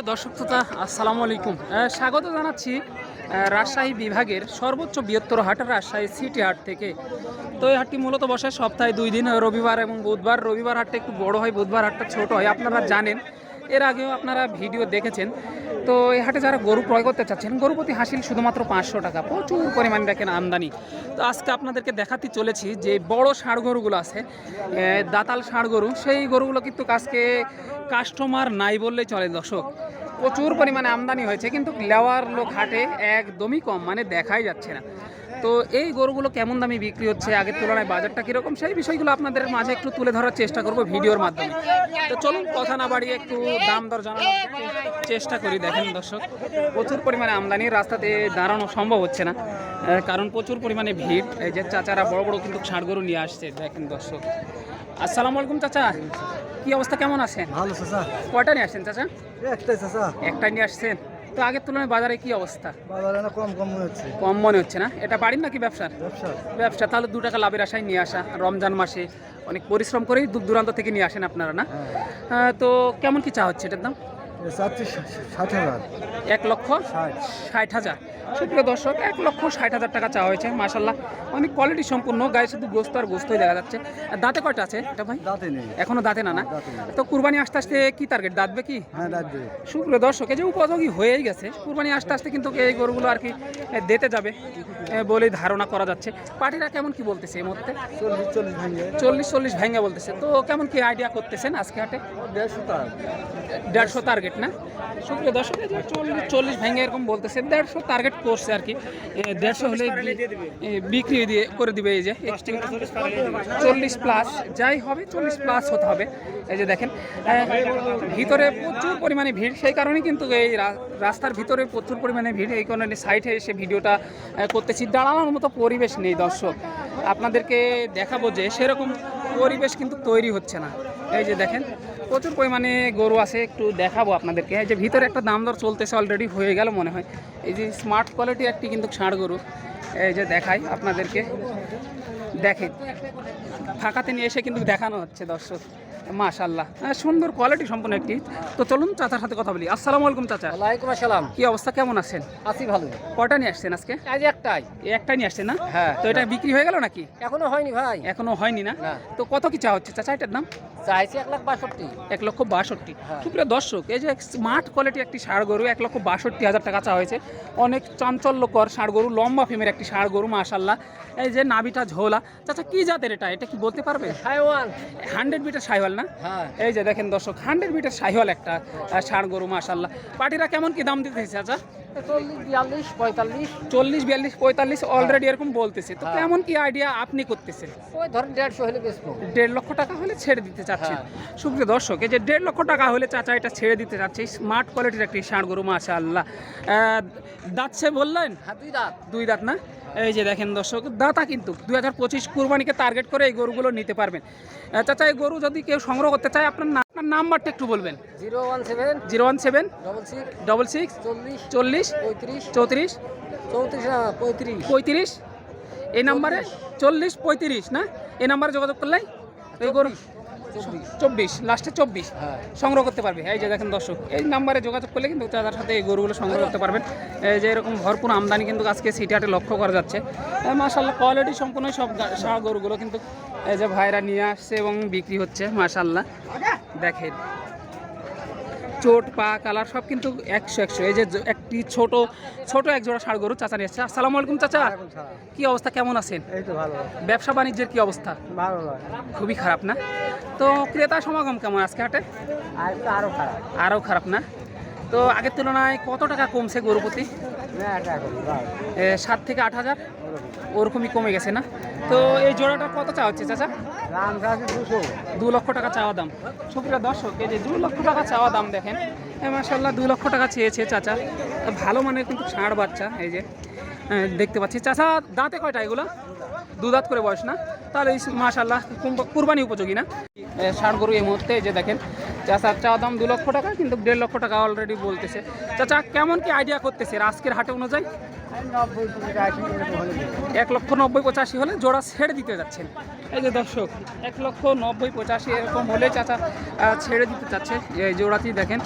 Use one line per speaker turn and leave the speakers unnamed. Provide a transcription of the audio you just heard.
সুপ্রিয় দর্শক শ্রোতা, আসসালামু আলাইকুম। স্বাগত জানাচ্ছি রাজশাহী বিভাগের সর্বোচ্চ বৃহত্তর হাট, রাজশাহী সিটি হাট থেকে। তো এই হাটটি মূলত বসে সপ্তাহে দুই দিন, রবিবার এবং বুধবার। রবিবার হাটটা একটু বড় হয়, বুধবার হাটটা ছোট হয়, আপনারা জানেন। এর আগেও আপনারা ভিডিও দেখেছেন। তো এই হাটে যারা গরু ক্রয় করতে চাচ্ছেন, গরু প্রতি হাসিল শুধুমাত্র পাঁচশো টাকা। প্রচুর পরিমাণে দেখেন আমদানি। তো আজকে আপনাদেরকে দেখাতে চলেছি যে বড় ষাঁড় গরুগুলো আছে দাতাল ষাঁড় গরু। সেই গরুগুলো কিন্তু আজকে কাস্টমার নাই বললেই চলে দর্শক। প্রচুর পরিমাণে আমদানি হয়েছে, কিন্তু লেওয়ার লোক হাটে একদমই কম মানে দেখাই যাচ্ছে না। তো এই গরুগুলো কেমন দামে বিক্রি হচ্ছে, আগের তুলনায় বাজারটা কীরকম, সেই বিষয়গুলো আপনাদের মাঝে একটু তুলে ধরার চেষ্টা করব ভিডিওর মাধ্যমে। তো চলুন, কথা না বাড়িয়ে একটু দাম দর জানানোর চেষ্টা করি, দেখেন দর্শক, প্রচুর পরিমাণে আমদানি, রাস্তাতে দাঁড়ানো সম্ভব হচ্ছে না কারণ প্রচুর পরিমাণে ভিড়, এই যে চাচারা বড় বড় কিন্তু ষাঁড় গরু নিয়ে আসছে, দেখেন দর্শক। আসসালামু আলাইকুম, চাচা। কি অবস্থা? কেমন আছেন?
ভালো চাচা।
কয়টা নিয়ে আসছেন চাচা?
একটাই চাচা।
একটাই নিয়ে আসছেন। তো আগের তুলনায় বাজারে কি অবস্থা?
বাজারে না কম কম মনে হচ্ছে।
কম মনে হচ্ছে না? এটা বাড়ির নাকি ব্যবসার?
ব্যবসা।
ব্যবসা। তাহলে দু টাকা লাভের আশায় নিয়ে আসা রমজান মাসে অনেক পরিশ্রম করেই দূর দূরান্ত থেকে নিয়ে আসেন আপনারা না? তো কেমন কি চা হচ্ছে এটার দাম?
চাচ্ছি ষাট হাজার।
এক লক্ষ
ষাট।
হাজার। সুপ্রিয় দর্শক এক লক্ষ ষাট হাজার টাকা চাওয়া হয়েছে। মাসাল্লাহ অনেক কোয়ালিটি সম্পূর্ণ। গায়ে শুধু গোস্ত আর গোস্তই দেখা যাচ্ছে। আর দাঁতে কয়টা আছে? এটা ভাই?
দাঁতে নেই।
এখনও দাঁতে না না? তো কুরবানি আসতে আসতে কি টার্গেট দাঁতবে কি?
হ্যাঁ রাখবে
সুপ্রিয় দর্শক এই যে উপযোগী হয়েই গেছে। কুরবানি আসতে আসতে কিন্তু এই গরুগুলো আর কি দিতে যাবে এ, বলেই ধারণা করা যাচ্ছে। পার্টিরা কেমন কি বলতেছে এই মুহূর্তে?
চল্লিশ চল্লিশ ভেঙে।
চল্লিশ চল্লিশ ভেঙে বলতেছে। তো কেমন কি আইডিয়া করতেছেন আজকে হাটে?
দেড়শো টাকা
দেড়শো টার্গেট না? সুপ্রিয় দর্শক চল্লিশ চল্লিশ ভেঙে এরকম বলতেছে দেড়শো টার্গেট করছে আর কি। দেড়শো হলে বিক্রি দিয়ে করে দিবে এই যে। চল্লিশ প্লাস যাই হবে চল্লিশ প্লাস হতে হবে। এই যে দেখেন ভিতরে প্রচুর পরিমাণে ভিড় সেই কারণে কিন্তু এই রাস্তার ভিতরে প্রচুর পরিমাণে ভিড় এই কারণে সাইডে এসে ভিডিওটা করতেছি। দাঁড়ানোর মতো পরিবেশ নেই দর্শক। আপনাদেরকে দেখাবো যে সেরকম পরিবেশ কিন্তু তৈরি হচ্ছে না। এই যে দেখেন, প্রচুর পরিমাণে গরু আছে, একটু দেখাবো আপনাদেরকে। এই যে ভিতরে একটা দাম দর চলতেছে অলরেডি হয়ে গেল মনে হয়। এই যে স্মার্ট কোয়ালিটি একটি কিন্তু ষাঁড় গরু। এই যে দেখাই আপনাদেরকে। দেখেন, ফাঁকাতে নিয়ে এসে কিন্তু দেখানো হচ্ছে, দর্শক। মাশাল্লাহ হ্যাঁ, সুন্দর কোয়ালিটি সম্পন্ন একটি। তো চলুন চাচার সাথে কথা বলি। আসসালামু আলাইকুম চাচা।
ওয়ালাইকুম আসসালাম।
কি অবস্থা? কেমন আছেন?
আছি ভালো।
কয়টা নিয়ে আসছেন আজকে?
আজ একটাই।
একটাই নিয়ে আসছেন না?
হ্যাঁ।
তো এটা বিক্রি হয়ে গেল নাকি?
এখনও হয়নি ভাই।
এখনও হয়নি না। তো কত কি চা হচ্ছে? চাচা এটার দাম
চাইছি এক লাখ বাষট্টি।
এক লক্ষ বাষট্টি।
হ্যাঁ।
সুপ্রিয় দর্শক এই যে স্মার্ট কোয়ালিটি একটি ষাঁড় গরু এক লক্ষ বাষট্টি হাজার টাকা চা হয়েছে। অনেক চাঞ্চল্যকর ষাঁড় গরু লম্বা ফেমের একটি ষাঁড় গরু মাশাল্লাহ এই যে নাভিটা ঝোলা। চাচা কি জাতের এটা? এটা কি বলতে পারবে
হাইওয়ান
হান্ড্রেড মিটার সাইওয়াল না?
হ্যাঁ।
এই যে দেখেন দর্শক হান্ড্রেড মিটার সাহিওয়াল একটা ষাঁড় গরু মাশাল্লাহ পাটিরা কেমন কি দাম দিতেছে চাচা?
চল্লিশ বিয়াল্লিশ পঁয়তাল্লিশ।
অলরেডি এরকম বলতেছে। তো
হ্যাঁ।
কেমন কি আইডিয়া আপনি করতেছেন?
ওই ধরেন দেড়শো হলে বেচবো।
দেড় লক্ষ টাকা হলে ছেড়ে দিতে চাচ্ছেন।
হ্যাঁ।
সুপ্রিয় দর্শক এই যে দেড় লক্ষ টাকা হলে চাচা এটা ছেড়ে দিতে চাচ্ছে স্মার্ট কোয়ালিটির একটি ষাঁড় গরু মাশা আল্লাহ দাঁত সে বললেন?
হ্যাঁ দুই দাঁত।
দুই দাঁত না? এই যে দেখেন দর্শক দাতা কিন্তু দুই হাজার পঁচিশ কুরবানিকে টার্গেট করে এই গরুগুলো নিতে পারবেন। চাচা এই গরু যদি কেউ সংগ্রহ করতে চায় আপনার না- আপনার নাম্বারটা একটু বলবেন।
Zero one seven
zero one seven
double six
double six
চল্লিশ
চল্লিশ
পঁয়ত্রিশ
চৌত্রিশ
চৌত্রিশ না পঁয়ত্রিশ।
পঁয়ত্রিশ। এই নাম্বারে চল্লিশ পঁয়ত্রিশ না? এই নাম্বারে যোগাযোগ করলে এই গরু
চব্বিশ
লাস্টে চব্বিশ।
হ্যাঁ।
সংগ্রহ করতে পারবে। এই যে দেখেন দর্শক এই নাম্বারে যোগাযোগ করলে কিন্তু তাদের সাথে এই গরুগুলো সংগ্রহ করতে পারবেন। এই যে এরকম ভরপুর আমদানি কিন্তু আজকে সিটি হাটে লক্ষ্য করা যাচ্ছে। মাশাল্লাহ কোয়ালিটি সম্পূর্ণ সব সব গরুগুলো কিন্তু এই যে ভাইরা নিয়ে আসছে এবং বিক্রি হচ্ছে মাশাল্লাহ দেখেন। চোট পা কালার সব কিন্তু একশো একশো। এই যে একটি ছোট ছোট এক জোড়া ষাঁড় গরু চাচা নিয়ে আসসালামু আলাইকুম চাচা। কি অবস্থা কেমন আছেন? ব্যবসা বাণিজ্যের কি অবস্থা? খুবই খারাপ না? তো ক্রেতা সমাগম কেমন আজকে হাটে?
আর তো আরও খারাপ।
আরও খারাপ না? তো আগের তুলনায় কত টাকা কমছে
করি
এ, সাত থেকে আট হাজার? ওরকমই কমে গেছে না? তো এই জোড়াটা কত চা হচ্ছে, চাচা? দু লক্ষ টাকা চাওয়া দাম। সুপ্রিয় দর্শক, এই যে দু লক্ষ টাকা চাওয়া দাম দেখেন মাসাল্লাহ দু লক্ষ টাকা চেয়েছে চাচা। ভালো মানের কিন্তু ষাঁড় বাচ্চা, এই যে দেখতে পাচ্ছি। চাচা, দাঁতে কয়টা এগুলো? দু দাঁত করে বয়স না? তাহলে মাসাল্লাহ কুরবানি উপযোগী না? ষাঁড় গরু এই মুহূর্তে যে দেখেন চাচার চাওয়া দাম দু লক্ষ টাকা, কিন্তু দেড় লক্ষ টাকা অলরেডি বলতেছে। চাচা, কেমন কি আইডিয়া করতেছে আজকের হাটে অনুযায়ী? এক লক্ষ নব্বই পঁচাশি হলে জোড়া ছেড়ে দিতে যাচ্ছেন। এই যে দর্শক, এক লক্ষ নব্বই পঁচাশি এরকম হলে চাচা ছেড়ে দিতে চাচ্ছে এই জোড়াটি, দেখেন।